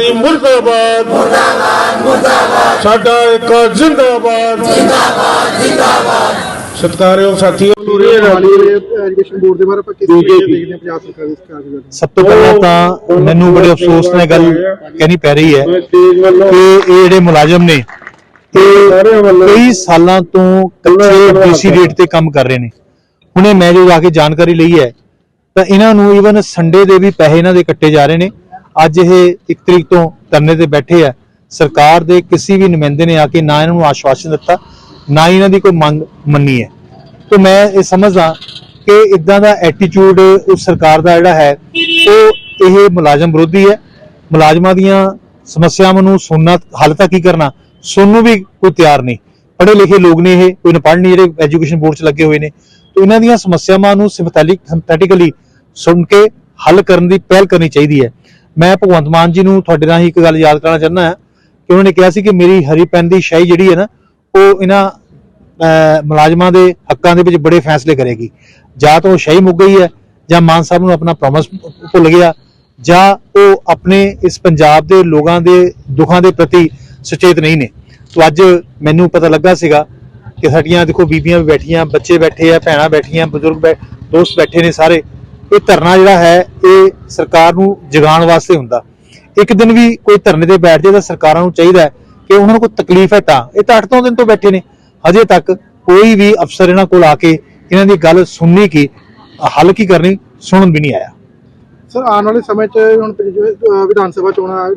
Party ਮੁਰਦਾਬਾਦ। ਮੁਰਦਾਬਾਦ ਮੁਰਦਾਬਾਦ। ਸਾਡਾ ਇੱਕ ਜਿੰਦਾਬਾਦ। ਜਿੰਦਾਬਾਦ ਜਿੰਦਾਬਾਦ। ਸਤਿਕਾਰਯੋਗ ਸਾਥੀਓ ਐਜੂਕੇਸ਼ਨ ਬੋਰਡ ਦੇ ਬਾਰੇ ਆਪਾਂ ਕਿਸ ਤਰੀਕੇ ਦੇਖਦੇ ਹਾਂ ਪੰਜਾਬ ਸਰਕਾਰ ਦੀ ਕਾਰਜਕਾਰੀ ਸਭ ਤੋਂ ਪਹਿਲਾਂ ਤਾਂ ਮੈਨੂੰ ਬੜੇ ਅਫਸੋਸ ਨਾਲ ਗੱਲ ਕਹਿਣੀ ਪੈ ਰਹੀ ਹੈ ਕਿ ਇਹ ਜਿਹੜੇ ਮੁਲਾਜ਼ਮ ਨੇ ਇਹ ਕਈ ਸਾਲਾਂ ਤੋਂ ਕੱਚੇ ਡੀਸੀ ਰੇਟ ਤੇ ਕੰਮ ਕਰ ਰਹੇ ਨੇ। ਹੁਣੇ ਮੈਂ ਜੋ ਜਾ ਕੇ ਜਾਣਕਾਰੀ ਲਈ ਹੈ ਤਾਂ ਇਹਨਾਂ ਨੂੰ ਈਵਨ ਸੰਡੇ ਦੇ ਵੀ ਪੈਸੇ ਇਹਨਾਂ ਦੇ ਕੱਟੇ ਜਾ ਰਹੇ ਨੇ। ਅੱਜ ਇਹ 1 ਤਰੀਕ ਤੋਂ ਧਰਨੇ ਤੇ ਬੈਠੇ ਆ। ਸਰਕਾਰ ਦੇ ਕਿਸੇ ਵੀ ਨੁਮਾਇੰਦੇ ਨੇ ਆ ਕੇ ਨਾ ਇਹਨਾਂ ਨੂੰ ਆਸ਼ਵਾਸਨ ਦਿੱਤਾ, ਨਾ ਹੀ ਇਹਨਾਂ ਦੀ ਕੋਈ ਮੰਗ ਮੰਨੀ ਹੈ। ਤਾਂ ਮੈਂ ਇਹ ਸਮਝਦਾ ਕਿ ਇਦਾਂ ਦਾ ਐਟੀਟਿਊਡ ਉਸ ਸਰਕਾਰ ਦਾ ਜਿਹੜਾ ਹੈ, ਉਹ ਇਹ ਮੁਲਾਜ਼ਮ ਵਿਰੋਧੀ ਹੈ। ਮੁਲਾਜ਼ਮਾਂ ਦੀਆਂ ਸਮੱਸਿਆਵਾਂ ਨੂੰ ਸੁਣਨਾ, ਹੱਲ ਤਾਂ ਕੀ ਕਰਨਾ? ਸੁਣਨ ਨੂੰ ਵੀ ਕੋਈ ਤਿਆਰ ਨਹੀਂ। ਪੜ੍ਹੇ ਲਿਖੇ ਲੋਕ ਨੇ ਇਹ, ਕੋਈ ਨਾ ਪੜ੍ਹ ਨਹੀਂ, ਜਿਹੜੇ ਐਜੂਕੇਸ਼ਨ ਬੋਰਡ 'ਚ ਲੱਗੇ ਹੋਏ ਨੇ। ਤਾਂ ਇਹਨਾਂ ਦੀਆਂ ਸਮੱਸਿਆਵਾਂ ਨੂੰ ਸਿੰਪੈਥਿਕ ਸੁਣ ਕੇ ਹੱਲ ਕਰਨ ਦੀ ਪਹਿਲ ਕਰਨੀ ਚਾਹੀਦੀ ਹੈ। ਮੈਂ ਭਗਵੰਤ ਮਾਨ ਜੀ ਨੂੰ ਤੁਹਾਡੇ ਰਾਹੀਂ ਇੱਕ ਗੱਲ ਯਾਦ ਕਰਾਉਣਾ ਚਾਹੁੰਦਾ ਹਾਂ ਕਿ ਉਹਨਾਂ ਨੇ ਕਿਹਾ ਸੀ ਕਿ ਮੇਰੀ ਹਰੀ ਪੈਨ ਦੀ ਸ਼ਾਹੀ ਜਿਹੜੀ ਹੈ ਨਾ, ਉਹ ਇਹਨਾਂ ਮੁਲਾਜ਼ਮਾਂ ਦੇ ਹੱਕਾਂ ਦੇ ਵਿੱਚ ਬੜੇ ਫੈਸਲੇ ਕਰੇਗੀ। ਜਾਂ ਤਾਂ ਉਹ ਸ਼ਾਹੀ ਮੁੱਕ ਗਈ ਹੈ, ਜਾਂ ਮਾਨ ਸਾਹਿਬ ਨੂੰ ਆਪਣਾ ਪ੍ਰੋਮਿਸ ਭੁੱਲ ਗਿਆ, ਜਾਂ ਉਹ ਆਪਣੇ ਇਸ ਪੰਜਾਬ ਦੇ ਲੋਕਾਂ ਦੇ ਦੁੱਖਾਂ ਦੇ ਪ੍ਰਤੀ ਸੁਚੇਤ ਨਹੀਂ ਨੇ। ਸੋ ਅੱਜ ਮੈਨੂੰ ਪਤਾ ਲੱਗਾ ਸੀਗਾ ਕਿ ਸਾਡੀਆਂ ਦੇਖੋ ਬੀਬੀਆਂ ਵੀ ਬੈਠੀਆਂ, ਬੱਚੇ ਬੈਠੇ ਆ, ਭੈਣਾਂ ਬੈਠੀਆਂ, ਬਜ਼ੁਰਗ ਬੈ- ਦੋਸਤ ਬੈਠੇ ਨੇ ਸਾਰੇ। ਇਹ ਧਰਨਾ ਜਿਹੜਾ ਹੈ, ਇਹ ਸਰਕਾਰ ਨੂੰ ਜਗਾਉਣ ਵਾਸਤੇ ਹੁੰਦਾ। ਇੱਕ ਦਿਨ ਵੀ ਕੋਈ ਧਰਨੇ ਤੇ ਬੈਠ ਜਾਏ ਤਾਂ ਸਰਕਾਰਾਂ ਨੂੰ ਚਾਹੀਦਾ ਹੈ ਕਿ ਉਹਨਾਂ ਨੂੰ ਕੋਈ ਤਕਲੀਫ ਹੈ ਤਾਂ। ਇਹ ਤਾਂ 8 ਦਿਨ ਤੋਂ ਬੈਠੇ ਨੇ। ਹਜੇ ਤੱਕ ਕੋਈ ਵੀ ਅਫਸਰ ਇਹਨਾਂ ਕੋਲ ਆ ਕੇ ਇਹਨਾਂ ਦੀ ਗੱਲ ਸੁਣਨੀ ਕੀ, ਹੱਲ ਕੀ ਕਰਨੀ ਸੁਣਨ ਵੀ ਨਹੀਂ ਆਇਆ। ਸਰ, ਆਉਣ ਵਾਲੇ ਸਮੇਂ 'ਚ ਹੁਣ ਵਿਧਾਨ ਸਭਾ ਚੋਣਾਂ